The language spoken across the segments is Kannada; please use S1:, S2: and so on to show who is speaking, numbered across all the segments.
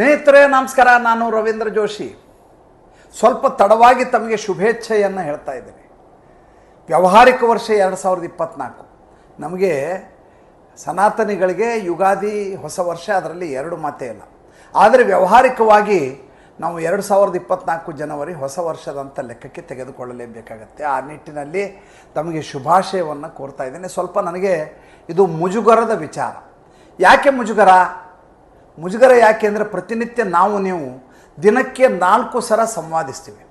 S1: ಸ್ನೇಹಿತರೇ, ನಮಸ್ಕಾರ. ನಾನು ರವೀಂದ್ರ ಜೋಶಿ. ಸ್ವಲ್ಪ ತಡವಾಗಿ ತಮಗೆ ಶುಭೇಚ್ಛೆಯನ್ನು ಹೇಳ್ತಾ ಇದ್ದೀನಿ. ವ್ಯಾವಹಾರಿಕ ವರ್ಷ ಎರಡು ಸಾವಿರದ ಇಪ್ಪತ್ತ್ನಾಲ್ಕು ನಮಗೆ ಸನಾತನಿಗಳಿಗೆ ಯುಗಾದಿ ಹೊಸ ವರ್ಷ ಅದರಲ್ಲಿ ಎರಡು ಮಾತೇ ಇಲ್ಲ. ಆದರೆ ವ್ಯಾವಹಾರಿಕವಾಗಿ ನಾವು ಎರಡು ಸಾವಿರದ ಇಪ್ಪತ್ತ್ನಾಲ್ಕು ಜನವರಿ ಹೊಸ ವರ್ಷದಂಥ ಲೆಕ್ಕಕ್ಕೆ ತೆಗೆದುಕೊಳ್ಳಲೇಬೇಕಾಗತ್ತೆ. ಆ ನಿಟ್ಟಿನಲ್ಲಿ ತಮಗೆ ಶುಭಾಶಯವನ್ನು ಕೋರ್ತಾ ಇದ್ದೇನೆ. ಸ್ವಲ್ಪ ನನಗೆ ಇದು ಮುಜುಗರದ ವಿಚಾರ. ಯಾಕೆ ಮುಜುಗರ? ಮುಜುಗರ ಯಾಕೆ ಅಂದರೆ ಪ್ರತಿನಿತ್ಯ ನಾವು ನೀವು ದಿನಕ್ಕೆ ನಾಲ್ಕು ಸಲ ಸಂವಾದಿಸ್ತೀವಿ.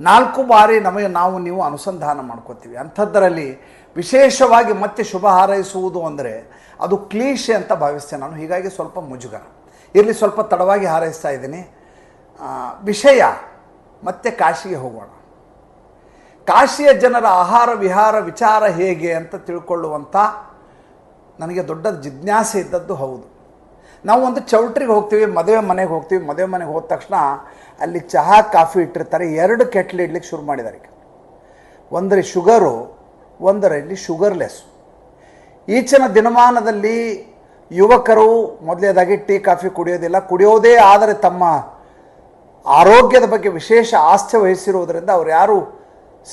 S1: ನಾಲ್ಕು ಬಾರಿ ನಮಗೆ ನಾವು ನೀವು ಅನುಸಂಧಾನ ಮಾಡ್ಕೋತೀವಿ. ಅಂಥದ್ದರಲ್ಲಿ ವಿಶೇಷವಾಗಿ ಮತ್ತೆ ಶುಭ ಹಾರೈಸುವುದು ಅಂದರೆ ಅದು ಕ್ಲೀಶೆ ಅಂತ ಭಾವಿಸ್ತೇನೆ ನಾನು. ಹೀಗಾಗಿ ಸ್ವಲ್ಪ ಮುಜುಗರ. ಇರಲಿ ಸ್ವಲ್ಪ ತಡವಾಗಿ ಹಾರೈಸ್ತಾ ಇದ್ದೀನಿ. ವಿಷಯ ಮತ್ತೆ ಕಾಶಿಗೆ ಹೋಗೋಣ. ಕಾಶಿಯ ಜನರ ಆಹಾರ ವಿಹಾರ ವಿಚಾರ ಹೇಗೆ ಅಂತ ತಿಳ್ಕೊಳ್ಳುವಂಥ ನನಗೆ ದೊಡ್ಡ ಜಿಜ್ಞಾಸೆ ಇದ್ದದ್ದು ಹೌದು. ನಾವು ಒಂದು ಚೌಟ್ರಿಗೆ ಹೋಗ್ತೀವಿ, ಮದುವೆ ಮನೆಗೆ ಹೋಗ್ತೀವಿ. ಮದುವೆ ಮನೆಗೆ ಹೋದ ತಕ್ಷಣ ಅಲ್ಲಿ ಚಹಾ, ಕಾಫಿ ಇಟ್ಟಿರ್ತಾರೆ. ಎರಡು ಕೆಟ್ಲಿ ಇಡ್ಲಿಕ್ಕೆ ಶುರು ಮಾಡಿದ್ದಾರೆ ಈಗ. ಒಂದರ ಶುಗರು, ಒಂದರಲ್ಲಿ ಶುಗರ್ಲೆಸ್. ಈಚಿನ ದಿನಮಾನದಲ್ಲಿ ಯುವಕರು ಮೊದಲೇದಾಗಿ ಟೀ, ಕಾಫಿ ಕುಡಿಯೋದಿಲ್ಲ. ಕುಡಿಯೋದೇ ಆದರೆ ತಮ್ಮ ಆರೋಗ್ಯದ ಬಗ್ಗೆ ವಿಶೇಷ ಆಸ್ಥೆ ವಹಿಸಿರುವುದರಿಂದ ಅವರು ಯಾರು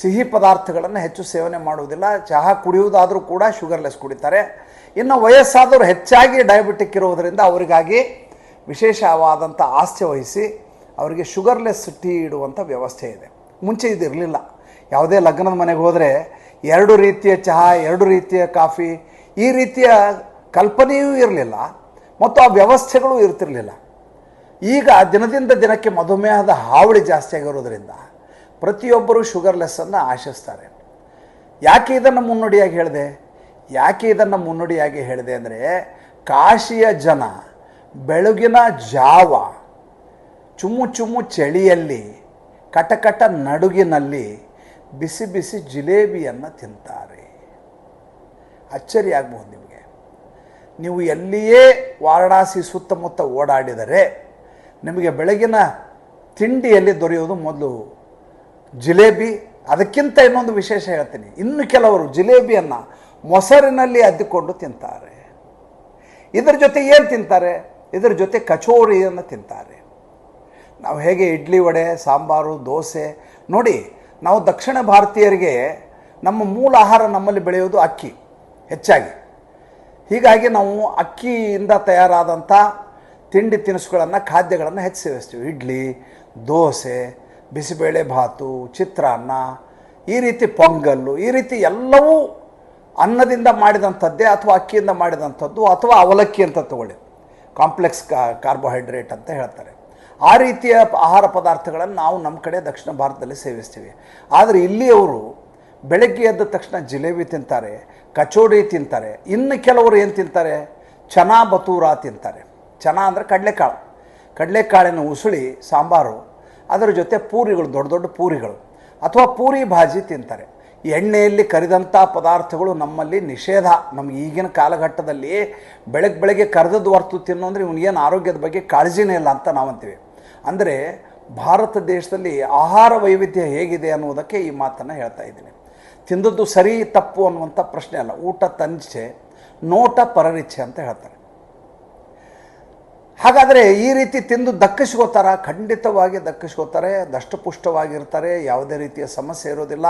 S1: ಸಿಹಿ ಪದಾರ್ಥಗಳನ್ನು ಹೆಚ್ಚು ಸೇವನೆ ಮಾಡುವುದಿಲ್ಲ. ಚಹಾ ಕುಡಿಯುವುದಾದರೂ ಕೂಡ ಶುಗರ್ಲೆಸ್ ಕುಡಿತಾರೆ. ಇನ್ನು ವಯಸ್ಸಾದವರು ಹೆಚ್ಚಾಗಿ ಡಯಾಬಿಟಿಕ್ ಇರುವುದರಿಂದ ಅವರಿಗಾಗಿ ವಿಶೇಷವಾದಂಥ ಆಸ್ತಿ ವಹಿಸಿ ಅವರಿಗೆ ಶುಗರ್ಲೆಸ್ ಟೀ ಇಡುವಂಥ ವ್ಯವಸ್ಥೆ ಇದೆ. ಮುಂಚೆ ಇದು ಇರಲಿಲ್ಲ. ಯಾವುದೇ ಲಗ್ನದ ಮನೆಗೆ ಹೋದರೆ ಎರಡು ರೀತಿಯ ಚಹಾ, ಎರಡು ರೀತಿಯ ಕಾಫಿ, ಈ ರೀತಿಯ ಕಲ್ಪನೆಯೂ ಇರಲಿಲ್ಲ. ಮತ್ತು ಆ ವ್ಯವಸ್ಥೆಗಳು ಇರ್ತಿರಲಿಲ್ಲ. ಈಗ ದಿನದಿಂದ ದಿನಕ್ಕೆ ಮಧುಮೇಹದ ಹಾವಳಿ ಜಾಸ್ತಿ ಆಗಿರೋದ್ರಿಂದ ಪ್ರತಿಯೊಬ್ಬರು ಶುಗರ್ಲೆಸ್ಸನ್ನು ಆಶಿಸ್ತಾರೆ. ಯಾಕೆ ಇದನ್ನು ಮುನ್ನುಡಿಯಾಗಿ ಹೇಳಿದೆ? ಯಾಕೆ ಇದನ್ನು ಮುನ್ನುಡಿಯಾಗಿ ಹೇಳಿದೆ ಅಂದರೆ, ಕಾಶಿಯ ಜನ ಬೆಳಗಿನ ಜಾವ ಚುಮ್ಮು ಚುಮ್ಮು ಚಳಿಯಲ್ಲಿ ಕಟಕಟ ನಡುಗಿನಲ್ಲಿ ಬಿಸಿ ಬಿಸಿ ಜಿಲೇಬಿಯನ್ನು ತಿಂತಾರೆ. ಅಚ್ಚರಿ ನಿಮಗೆ. ನೀವು ಎಲ್ಲಿಯೇ ವಾರಣಾಸಿ ಸುತ್ತಮುತ್ತ ಓಡಾಡಿದರೆ, ನಿಮಗೆ ಬೆಳಗಿನ ತಿಂಡಿಯಲ್ಲಿ ದೊರೆಯುವುದು ಮೊದಲು ಜಿಲೇಬಿ, ಅದಕ್ಕಿಂತ ಇನ್ನೊಂದು ವಿಶೇಷ ಹೇಳ್ತೀನಿ. ಇನ್ನು ಕೆಲವರು ಜಿಲೇಬಿಯನ್ನು ಮೊಸರಿನಲ್ಲಿ ಅದ್ದಿಕೊಂಡು ತಿಂತಾರೆ. ಇದರ ಜೊತೆ ಏನು ತಿಂತಾರೆ? ಇದರ ಜೊತೆ ಕಚೋರಿಯನ್ನು ತಿಂತಾರೆ. ನಾವು ಹೇಗೆ ಇಡ್ಲಿ ವಡೆ, ಸಾಂಬಾರು, ದೋಸೆ, ನೋಡಿ, ನಾವು ದಕ್ಷಿಣ ಭಾರತೀಯರಿಗೆ ನಮ್ಮ ಮೂಲ ಆಹಾರ ನಮ್ಮಲ್ಲಿ ಬೆಳೆಯೋದು ಅಕ್ಕಿ, ಹೆಚ್ಚಾಗಿ. ಹೀಗಾಗಿ ನಾವು ಅಕ್ಕಿಯಿಂದ ತಯಾರಾದಂಥ ತಿಂಡಿ ತಿನಿಸುಗಳನ್ನು, ಖಾದ್ಯಗಳನ್ನು ಹೆಚ್ಚು ಸೇವಿಸ್ತೀವಿ ಇಡ್ಲಿ, ದೋಸೆ ಬಿಸಿಬೇಳೆ ಭಾತು, ಚಿತ್ರಾನ್ನ, ಈ ರೀತಿ ಪೊಂಗಲ್ಲು, ಈ ರೀತಿ ಎಲ್ಲವೂ ಅನ್ನದಿಂದ ಮಾಡಿದಂಥದ್ದೇ ಅಥವಾ ಅಕ್ಕಿಯಿಂದ ಮಾಡಿದಂಥದ್ದು ಅಥವಾ ಅವಲಕ್ಕಿ ಅಂತ ತಗೊಳ್ಳಿ. ಕಾಂಪ್ಲೆಕ್ಸ್ ಕಾರ್ಬೋಹೈಡ್ರೇಟ್ ಅಂತ ಹೇಳ್ತಾರೆ. ಆ ರೀತಿಯ ಆಹಾರ ಪದಾರ್ಥಗಳನ್ನು ನಾವು ನಮ್ಮ ಕಡೆ ದಕ್ಷಿಣ ಭಾರತದಲ್ಲಿ ಸೇವಿಸ್ತೀವಿ. ಆದರೆ ಇಲ್ಲಿಯವರು ಬೆಳಗ್ಗೆ ಎದ್ದ ತಕ್ಷಣ ಜಿಲೇಬಿ ತಿಂತಾರೆ ಕಚೋಡಿ ತಿಂತಾರೆ, ಇನ್ನು ಕೆಲವರು ಏನು ತಿಂತಾರೆ? ಚನಾ ಬತೂರ ತಿಂತಾರೆ. ಚನಾ ಅಂದರೆ ಕಡಲೆಕಾಳು. ಕಡಲೆಕಾಳಿನ ಉಸುಳಿ, ಸಾಂಬಾರು ಅದರ ಜೊತೆ ಪೂರಿಗಳು, ದೊಡ್ಡ ದೊಡ್ಡ ಪೂರಿಗಳು. ಅಥವಾ ಪೂರಿ ಭಾಜಿ ತಿಂತಾರೆ. ಎಣ್ಣೆಯಲ್ಲಿ ಕರಿದಂಥ ಪದಾರ್ಥಗಳು ನಮ್ಮಲ್ಲಿ ನಿಷೇಧ. ನಮ್ಗೆ ಈಗಿನ ಕಾಲಘಟ್ಟದಲ್ಲಿ ಬೆಳಗ್ಗೆ ಬೆಳಗ್ಗೆ ಕರೆದದ್ದು ಹೊರ್ತು ತಿನ್ನೋ ಅಂದರೆ ಇವನಿಗೇನು ಆರೋಗ್ಯದ ಬಗ್ಗೆ ಕಾಳಜಿನೇ ಇಲ್ಲ ಅಂತ ನಾವು ಅಂತೀವಿ ಅಂದರೆ ಭಾರತ ದೇಶದಲ್ಲಿ ಆಹಾರ ವೈವಿಧ್ಯ ಹೇಗಿದೆ ಅನ್ನುವುದಕ್ಕೆ ಈ ಮಾತನ್ನು ಹೇಳ್ತಾ ಇದ್ದೀನಿ. ತಿಂದದ್ದು ಸರಿ, ತಪ್ಪು ಅನ್ನುವಂಥ ಪ್ರಶ್ನೆ ಅಲ್ಲ. ಊಟ ತಂಚೆ, ನೋಟ ಪರರಿಚ್ಛೆ ಅಂತ ಹೇಳ್ತಾರೆ. ಹಾಗಾದರೆ ಈ ರೀತಿ ತಿಂದು ದಕ್ಕಿಸ್ಕೋತಾರ ಖಂಡಿತವಾಗಿ ದಕ್ಕಿಸ್ಕೋತಾರೆ ದಷ್ಟಪುಷ್ಟವಾಗಿರ್ತಾರೆ ಯಾವುದೇ ರೀತಿಯ ಸಮಸ್ಯೆ ಇರೋದಿಲ್ಲ.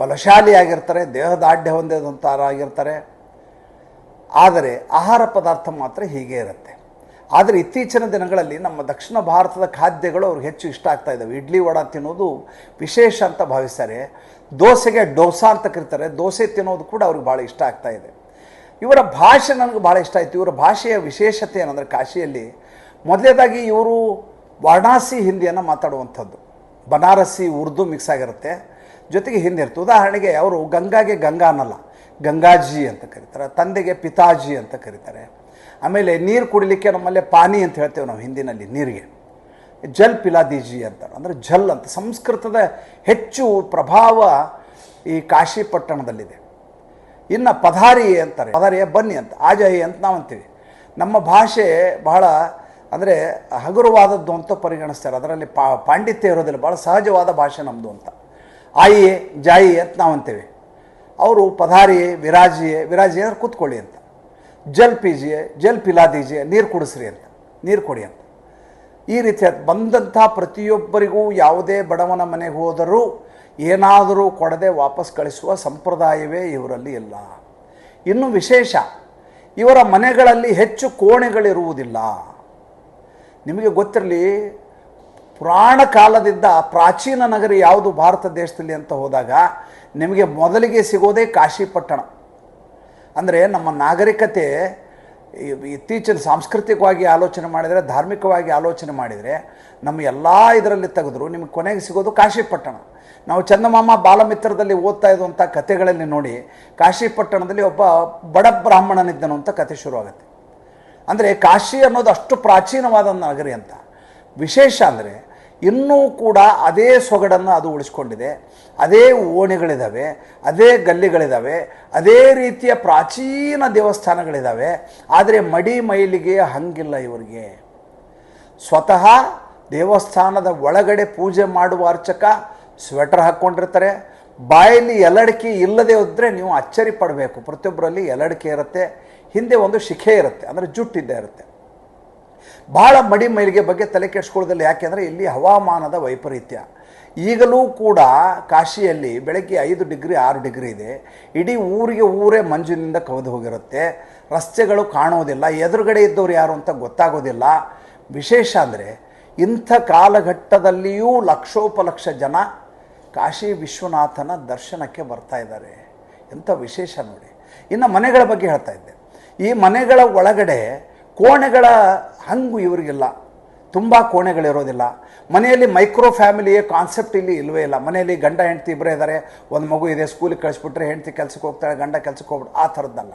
S1: ಬಲಶಾಲಿಯಾಗಿರ್ತಾರೆ ದೇಹದಾಢ್ಯ ಹೊಂದಿದಂಥವರಾಗಿರ್ತಾರೆ ಆದರೆ ಆಹಾರ ಪದಾರ್ಥ ಮಾತ್ರ ಹೀಗೆ ಇರುತ್ತೆ. ಆದರೆ ಇತ್ತೀಚಿನ ದಿನಗಳಲ್ಲಿ ನಮ್ಮ ದಕ್ಷಿಣ ಭಾರತದ ಖಾದ್ಯಗಳು ಅವ್ರಿಗೆ ಹೆಚ್ಚು ಇಷ್ಟ ಆಗ್ತಾ ಇದ್ದಾವೆ ಇಡ್ಲಿ ವಡ ತಿನ್ನೋದು ವಿಶೇಷ ಅಂತ ಭಾವಿಸ್ತಾರೆ. ದೋಸೆಗೆ ಡೋಸಾ ಅಂತ ಕರೀತಾರೆ. ದೋಸೆ ತಿನ್ನೋದು ಕೂಡ ಅವ್ರಿಗೆ ಭಾಳ ಇಷ್ಟ ಆಗ್ತಾ ಇದೆ. ಇವರ ಭಾಷೆ ನನಗೆ ಭಾಳ ಇಷ್ಟ ಆಯಿತು. ಇವರ ಭಾಷೆಯ ವಿಶೇಷತೆ ಏನಂದರೆ ಕಾಶಿಯಲ್ಲಿ ಮೊದಲೇದಾಗಿ ಇವರು ವಾರಣಾಸಿ ಹಿಂದಿಯನ್ನು ಮಾತಾಡುವಂಥದ್ದು. ಬನಾರಸಿ, ಉರ್ದು ಮಿಕ್ಸ್ ಆಗಿರುತ್ತೆ. ಜೊತೆಗೆ ಹಿಂದಿ ಇರುತ್ತೆ. ಉದಾಹರಣೆಗೆ ಅವರು ಗಂಗಾಗೆ ಗಂಗಾ ಅನ್ನಲ್ಲ, ಗಂಗಾಜಿ ಅಂತ ಕರೀತಾರೆ, ತಂದೆಗೆ ಪಿತಾಜಿ ಅಂತ ಕರೀತಾರೆ. ಆಮೇಲೆ ನೀರು ಕುಡಿಲಿಕ್ಕೆ ನಮ್ಮಲ್ಲಿ ಪಾನಿ ಅಂತ ಹೇಳ್ತೇವೆ ನಾವು ಹಿಂದಿನಲ್ಲಿ, ನೀರಿಗೆ. ಜಲ್ ಪಿಲಾದಿಜಿ ಅಂತಾರೆ. ಅಂದರೆ ಜಲ್ ಅಂತ, ಸಂಸ್ಕೃತದ ಹೆಚ್ಚು ಪ್ರಭಾವ ಈ ಕಾಶಿ ಪಟ್ಟಣದಲ್ಲಿದೆ. ಇನ್ನು ಪಧಾರಿ ಅಂತಾರೆ. ಪಧಾರಿಯ ಬನ್ನಿ ಅಂತ, ಆಜಾಯಿ ಅಂತ ನಾವು ಅಂತೀವಿ ನಮ್ಮ ಭಾಷೆ ಬಹಳ ಅಂದರೆ ಹಗುರವಾದದ್ದು ಅಂತ ಪರಿಗಣಿಸ್ತಾರೆ. ಅದರಲ್ಲಿ ಪಾ, ಪಾಂಡಿತ್ಯ ಇರೋದಿಲ್ಲ. ಭಾಳ ಸಹಜವಾದ ಭಾಷೆ ನಮ್ಮದು ಅಂತ. ಆಯಿ, ಜಾಯಿ ಅಂತ ನಾವು ಅಂತೀವಿ ಅವರು ಪಧಾರಿ, ವಿರಾಜಿಯೇ ವಿರಾಜಿ ಅಂದ್ರೆ ಕೂತ್ಕೊಳ್ಳಿ ಅಂತ. ಜಲ್ ಪೀಜಿಯೇ, ಜಲ್ ಪಿಲಾ ದೀಜಿಯೇ ನೀರು ಕುಡಿಸ್ರಿ ಅಂತ. ನೀರು ಕೊಡಿ ಅಂತ. ಈ ರೀತಿ ಬಂದಂಥ ಪ್ರತಿಯೊಬ್ಬರಿಗೂ ಯಾವುದೇ ಬಡವನ ಮನೆಗೆ ಹೋದರೂ ಏನಾದರೂ ಕೊಡದೆ ವಾಪಸ್ ಕಳಿಸುವ ಸಂಪ್ರದಾಯವೇ ಇವರಲ್ಲಿ ಇಲ್ಲ. ಇನ್ನು ವಿಶೇಷ, ಇವರ ಮನೆಗಳಲ್ಲಿ ಹೆಚ್ಚು ಕೋಣೆಗಳಿರುವುದಿಲ್ಲ. ನಿಮಗೆ ಗೊತ್ತಿರಲಿ, ಪುರಾಣ ಕಾಲದಿಂದ ಪ್ರಾಚೀನ ನಗರಿ ಯಾವುದು ಭಾರತ ದೇಶದಲ್ಲಿ ಅಂತ ಹೋದಾಗ ನಿಮಗೆ ಮೊದಲಿಗೆ ಸಿಗೋದೇ ಕಾಶಿಪಟ್ಟಣ. ಅಂದರೆ ನಮ್ಮ ನಾಗರಿಕತೆ ಇತ್ತೀಚಿನ ಸಾಂಸ್ಕೃತಿಕವಾಗಿ ಆಲೋಚನೆ ಮಾಡಿದರೆ, ಧಾರ್ಮಿಕವಾಗಿ ಆಲೋಚನೆ ಮಾಡಿದರೆ, ನಮ್ಮ ಎಲ್ಲ ಇದರಲ್ಲಿ ತೆಗೆದ್ರು, ನಿಮಗೆ ಕೊನೆಗೆ ಸಿಗೋದು ಕಾಶಿಪಟ್ಟಣ. ನಾವು ಚಂದಮಾಮ ಬಾಲಮಿತ್ರದಲ್ಲಿ ಓದ್ತಾ ಇದ್ದಂಥ ಕಥೆಗಳಲ್ಲಿ ನೋಡಿ, ಕಾಶಿಪಟ್ಟಣದಲ್ಲಿ ಒಬ್ಬ ಬಡ ಬ್ರಾಹ್ಮಣನಿದ್ದನು ಅಂತ ಕತೆ ಶುರುವಾಗುತ್ತೆ. ಅಂದರೆ ಕಾಶಿ ಅನ್ನೋದು ಅಷ್ಟು ಪ್ರಾಚೀನವಾದ ನಗರಿ ಅಂತ. ವಿಶೇಷ ಅಂದರೆ ಇನ್ನೂ ಕೂಡ ಅದೇ ಸೊಗಡನ್ನು ಅದು ಉಳಿಸ್ಕೊಂಡಿದೆ. ಅದೇ ಓಣಿಗಳಿದ್ದಾವೆ ಅದೇ ಗಲ್ಲಿಗಳಿದ್ದಾವೆ ಅದೇ ರೀತಿಯ ಪ್ರಾಚೀನ ದೇವಸ್ಥಾನಗಳಿದ್ದಾವೆ ಆದರೆ ಮಡಿ ಮೈಲಿಗೆ ಹಂಗಿಲ್ಲ ಇವರಿಗೆ. ಸ್ವತಃ ದೇವಸ್ಥಾನದ ಒಳಗಡೆ ಪೂಜೆ ಮಾಡುವ ಅರ್ಚಕ ಸ್ವೆಟರ್ ಹಾಕ್ಕೊಂಡಿರ್ತಾರೆ ಬಾಯಲ್ಲಿ ಎಲಡಿಕೆ ಇಲ್ಲದೆ ಇದ್ದರೆ ನೀವು ಅಚ್ಚರಿ ಪಡಬೇಕು. ಪ್ರತಿಯೊಬ್ಬರಲ್ಲಿ ಎಲಡಿಕೆ ಇರುತ್ತೆ, ಹಿಂದೆ ಒಂದು ಶಿಖೆ ಇರುತ್ತೆ, ಅಂದರೆ ಜುಟ್ಟಿದ್ದೇ ಇರುತ್ತೆ. ಭಾಳ ಮಡಿ ಮೈಲಿಗೆ ಬಗ್ಗೆ ತಲೆ ಕೆಡಿಸ್ಕೊಳ್ಳೋದಿಲ್ಲ. ಯಾಕೆಂದರೆ ಇಲ್ಲಿ ಹವಾಮಾನದ ವೈಪರೀತ್ಯ. ಈಗಲೂ ಕೂಡ ಕಾಶಿಯಲ್ಲಿ ಬೆಳಗ್ಗೆ ಐದು ಡಿಗ್ರಿ, ಆರು ಡಿಗ್ರಿ ಇದೆ. ಇಡೀ ಊರಿಗೆ ಊರೇ ಮಂಜಿನಿಂದ ಕವಿದು ಹೋಗಿರುತ್ತೆ. ರಸ್ತೆಗಳು ಕಾಣೋದಿಲ್ಲ. ಎದುರುಗಡೆ ಇದ್ದವ್ರು ಯಾರು ಅಂತ ಗೊತ್ತಾಗೋದಿಲ್ಲ. ವಿಶೇಷ ಅಂದರೆ ಇಂಥ ಕಾಲಘಟ್ಟದಲ್ಲಿಯೂ ಲಕ್ಷೋಪಲಕ್ಷ ಜನ ಕಾಶಿ ವಿಶ್ವನಾಥನ ದರ್ಶನಕ್ಕೆ ಬರ್ತಾ ಇದ್ದಾರೆ. ಎಂಥ ವಿಶೇಷ ನೋಡಿ. ಇನ್ನು ಮನೆಗಳ ಬಗ್ಗೆ ಹೇಳ್ತಾ ಇದ್ದೆ. ಈ ಮನೆಗಳ ಒಳಗಡೆ ಕೋಣೆಗಳ ಹಂಗು ಇವರಿಗಿಲ್ಲ. ತುಂಬ ಕೋಣೆಗಳಿರೋದಿಲ್ಲ. ಮನೆಯಲ್ಲಿ ಮೈಕ್ರೋ ಫ್ಯಾಮಿಲಿಯ ಕಾನ್ಸೆಪ್ಟ್ ಇಲ್ಲಿ ಇಲ್ಲವೇ ಇಲ್ಲ. ಮನೆಯಲ್ಲಿ ಗಂಡ, ಹೆಂಡತಿ ಇಬ್ಬರೇ ಇದ್ದಾರೆ ಒಂದು ಮಗು ಇದೆ, ಸ್ಕೂಲಿಗೆ ಕಳಿಸ್ಬಿಟ್ರೆ ಹೆಂಡತಿ ಕೆಲಸಕ್ಕೆ ಹೋಗ್ತಾಳೆ, ಗಂಡ ಕೆಲಸಕ್ಕೆ ಹೋಗ್ಬಿಟ್ಟು ಆ ಥರದ್ದಲ್ಲ.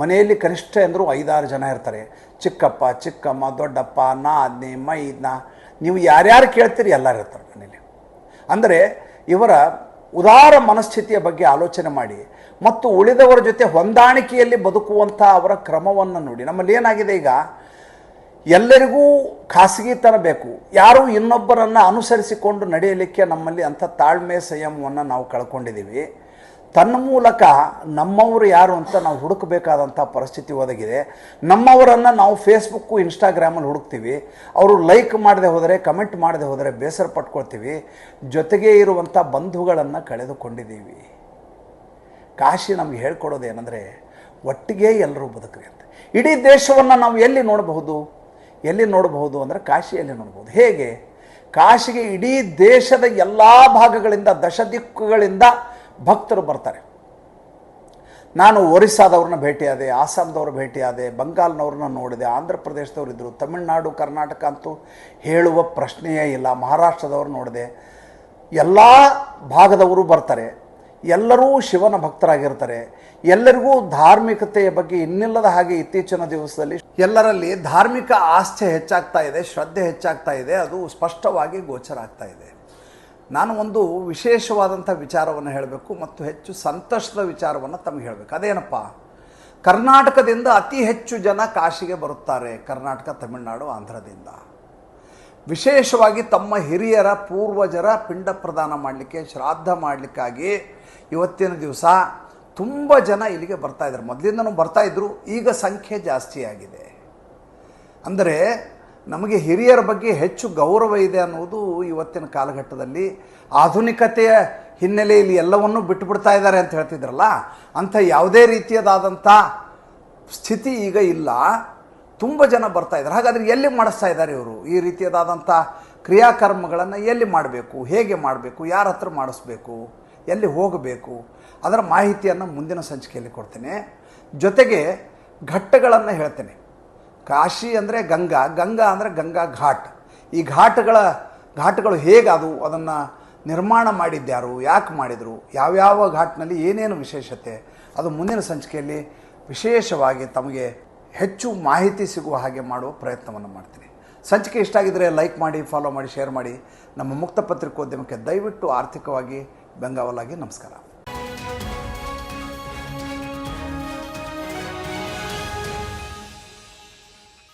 S1: ಮನೆಯಲ್ಲಿ ಕನಿಷ್ಠ ಅಂದರೂ ಐದಾರು ಜನ ಇರ್ತಾರೆ. ಚಿಕ್ಕಪ್ಪ, ಚಿಕ್ಕಮ್ಮ, ದೊಡ್ಡಪ್ಪ, ನಾದ್ನಿ, ಮೈದ್ನ. ನೀವು ಯಾರ್ಯಾರು ಕೇಳ್ತೀರಿ ಎಲ್ಲರೂ ಇರ್ತಾರೆ ಮನೇಲಿ ಅಂದರೆ ಇವರ ಉದಾರ ಮನಸ್ಥಿತಿಯ ಬಗ್ಗೆ ಆಲೋಚನೆ ಮಾಡಿ. ಮತ್ತು ಉಳಿದವರ ಜೊತೆ ಹೊಂದಾಣಿಕೆಯಲ್ಲಿ ಬದುಕುವಂಥ ಅವರ ಕ್ರಮವನ್ನು ನೋಡಿ. ನಮ್ಮಲ್ಲಿ ಏನಾಗಿದೆ ಈಗ? ಎಲ್ಲರಿಗೂ ಖಾಸಗಿತನ ಬೇಕು. ಯಾರು ಇನ್ನೊಬ್ಬರನ್ನು ಅನುಸರಿಸಿಕೊಂಡು ನಡೆಯಲಿಕ್ಕೆ ನಮ್ಮಲ್ಲಿ ಅಂಥ ತಾಳ್ಮೆ ಸಂಯಮವನ್ನು ನಾವು ಕಳ್ಕೊಂಡಿದ್ದೀವಿ. ತನ್ನ ಮೂಲಕ ನಮ್ಮವರು ಯಾರು ಅಂತ ನಾವು ಹುಡುಕಬೇಕಾದಂಥ ಪರಿಸ್ಥಿತಿ ಒದಗಿದೆ. ನಮ್ಮವರನ್ನು ನಾವು ಫೇಸ್ಬುಕ್ಕು ಇನ್ಸ್ಟಾಗ್ರಾಮಲ್ಲಿ ಹುಡುಕ್ತೀವಿ. ಅವರು ಲೈಕ್ ಮಾಡದೆ ಹೋದರೆ ಕಮೆಂಟ್ ಮಾಡದೆ ಹೋದರೆ ಬೇಸರ ಪಟ್ಕೊಳ್ತೀವಿ. ಜೊತೆಗೆ ಇರುವಂಥ ಬಂಧುಗಳನ್ನು ಕಳೆದುಕೊಂಡಿದ್ದೀವಿ. ಕಾಶಿ ನಮ್ಗೆ ಹೇಳ್ಕೊಡೋದೇನೆಂದರೆ ಒಟ್ಟಿಗೆ ಎಲ್ಲರೂ ಬದುಕ್ರಿ ಅಂತ ಇಡೀ ದೇಶವನ್ನು ನಾವು ಎಲ್ಲಿ ನೋಡಬಹುದು? ಎಲ್ಲಿ ನೋಡಬಹುದು ಅಂದರೆ ಕಾಶಿಯಲ್ಲಿ ನೋಡ್ಬೋದು ಹೇಗೆ? ಕಾಶಿಗೆ ಇಡೀ ದೇಶದ ಎಲ್ಲ ಭಾಗಗಳಿಂದ ದಶ ದಿಕ್ಕುಗಳಿಂದ ಭಕ್ತರು ಬರ್ತಾರೆ. ನಾನು ಒರಿಸ್ಸಾದವ್ರನ್ನ ಭೇಟಿಯಾದೆ ಆಸಾಮ್ದವ್ರ ಭೇಟಿಯಾದೆ, ಬಂಗಾಲ್ನವ್ರನ್ನ ನೋಡಿದೆ ಆಂಧ್ರ ಪ್ರದೇಶದವ್ರು ಇದ್ದರು ತಮಿಳುನಾಡು, ಕರ್ನಾಟಕ ಅಂತೂ ಹೇಳುವ ಪ್ರಶ್ನೆಯೇ ಇಲ್ಲ. ಮಹಾರಾಷ್ಟ್ರದವ್ರು ನೋಡಿದೆ. ಎಲ್ಲ ಭಾಗದವರು ಬರ್ತಾರೆ. ಎಲ್ಲರೂ ಶಿವನ ಭಕ್ತರಾಗಿರ್ತಾರೆ. ಎಲ್ಲರಿಗೂ ಧಾರ್ಮಿಕತೆಯ ಬಗ್ಗೆ ಇನ್ನಿಲ್ಲದ ಹಾಗೆ ಇತ್ತೀಚಿನ ದಿವಸದಲ್ಲಿ ಎಲ್ಲರಲ್ಲಿ ಧಾರ್ಮಿಕ ಆಸ್ಥೆ ಹೆಚ್ಚಾಗ್ತಾ ಇದೆ, ಶ್ರದ್ಧೆ ಹೆಚ್ಚಾಗ್ತಾ ಇದೆ, ಅದು ಸ್ಪಷ್ಟವಾಗಿ ಗೋಚರ ಆಗ್ತಾ ಇದೆ. ನಾನು ಒಂದು ವಿಶೇಷವಾದಂಥ ವಿಚಾರವನ್ನು ಹೇಳಬೇಕು ಮತ್ತು ಹೆಚ್ಚು ಸಂತೋಷದ ವಿಚಾರವನ್ನು ತಮಗೆ ಹೇಳಬೇಕು. ಅದೇನಪ್ಪ? ಕರ್ನಾಟಕದಿಂದ ಅತಿ ಹೆಚ್ಚು ಜನ ಕಾಶಿಗೆ ಬರುತ್ತಾರೆ, ಕರ್ನಾಟಕ, ತಮಿಳುನಾಡು, ಆಂಧ್ರದಿಂದ. ವಿಶೇಷವಾಗಿ ತಮ್ಮ ಹಿರಿಯರ ಪೂರ್ವಜರ ಪಿಂಡ ಪ್ರದಾನ ಮಾಡಲಿಕ್ಕೆ, ಶ್ರಾದ್ದ ಮಾಡಲಿಕ್ಕಾಗಿ ಇವತ್ತಿನ ದಿವಸ ತುಂಬ ಜನ ಇಲ್ಲಿಗೆ ಬರ್ತಾ ಇದ್ದಾರೆ. ಮೊದಲಿಂದನೂ ಬರ್ತಾ ಇದ್ದರು ಈಗ ಸಂಖ್ಯೆ ಜಾಸ್ತಿ ಆಗಿದೆ. ಅಂದರೆ ನಮಗೆ ಹಿರಿಯರ ಬಗ್ಗೆ ಹೆಚ್ಚು ಗೌರವ ಇದೆ ಅನ್ನೋದು ಇವತ್ತಿನ ಕಾಲಘಟ್ಟದಲ್ಲಿ. ಆಧುನಿಕತೆಯ ಹಿನ್ನೆಲೆಯಲ್ಲಿ ಎಲ್ಲವನ್ನೂ ಬಿಟ್ಟುಬಿಡ್ತಾ ಇದ್ದಾರೆ ಅಂತ ಹೇಳ್ತಿದ್ರಲ್ಲ, ಅಂಥ ಯಾವುದೇ ರೀತಿಯದಾದಂಥ ಸ್ಥಿತಿ ಈಗ ಇಲ್ಲ. ತುಂಬ ಜನ ಬರ್ತಾ ಇದ್ದಾರೆ. ಹಾಗಾದರೆ ಎಲ್ಲಿ ಮಾಡಿಸ್ತಾ ಇದ್ದಾರೆ ಇವರು? ಈ ರೀತಿಯದಾದಂಥ ಕ್ರಿಯಾಕರ್ಮಗಳನ್ನು ಎಲ್ಲಿ ಮಾಡಬೇಕು? ಹೇಗೆ ಮಾಡಬೇಕು? ಯಾರ ಹತ್ರ ಮಾಡಿಸ್ಬೇಕು? ಎಲ್ಲಿ ಹೋಗಬೇಕು? ಅದರ ಮಾಹಿತಿಯನ್ನು ಮುಂದಿನ ಸಂಚಿಕೆಯಲ್ಲಿ ಕೊಡ್ತೇನೆ. ಜೊತೆಗೆ ಘಟ್ಟಗಳನ್ನು ಹೇಳ್ತೇನೆ. ಕಾಶಿ ಅಂದರೆ ಗಂಗಾ ಗಂಗಾ ಅಂದರೆ ಗಂಗಾ ಘಾಟ್. ಈ ಘಾಟ್ಗಳ, ಘಾಟ್ಗಳು ಹೇಗಾದವು? ಅದನ್ನು ನಿರ್ಮಾಣ ಮಾಡಿದ್ಯಾರು ಯಾಕೆ ಮಾಡಿದರು? ಯಾವ್ಯಾವ ಘಾಟ್ನಲ್ಲಿ ಏನೇನು ವಿಶೇಷತೆ? ಅದು ಮುಂದಿನ ಸಂಚಿಕೆಯಲ್ಲಿ ವಿಶೇಷವಾಗಿ ತಮಗೆ ಹೆಚ್ಚು ಮಾಹಿತಿ ಸಿಗುವ ಹಾಗೆ ಮಾಡುವ ಪ್ರಯತ್ನವನ್ನು ಮಾಡ್ತೀನಿ. ಸಂಚಿಕೆ ಇಷ್ಟ ಆಗಿದ್ದರೆ ಲೈಕ್ ಮಾಡಿ ಫಾಲೋ ಮಾಡಿ ಶೇರ್ ಮಾಡಿ. ನಮ್ಮ ಮುಕ್ತ ಪತ್ರಿಕೋದ್ಯಮಕ್ಕೆ ದಯವಿಟ್ಟು ಆರ್ಥಿಕವಾಗಿ ಬೆಂಗಾವಲಾಗಿ ನಮಸ್ಕಾರ.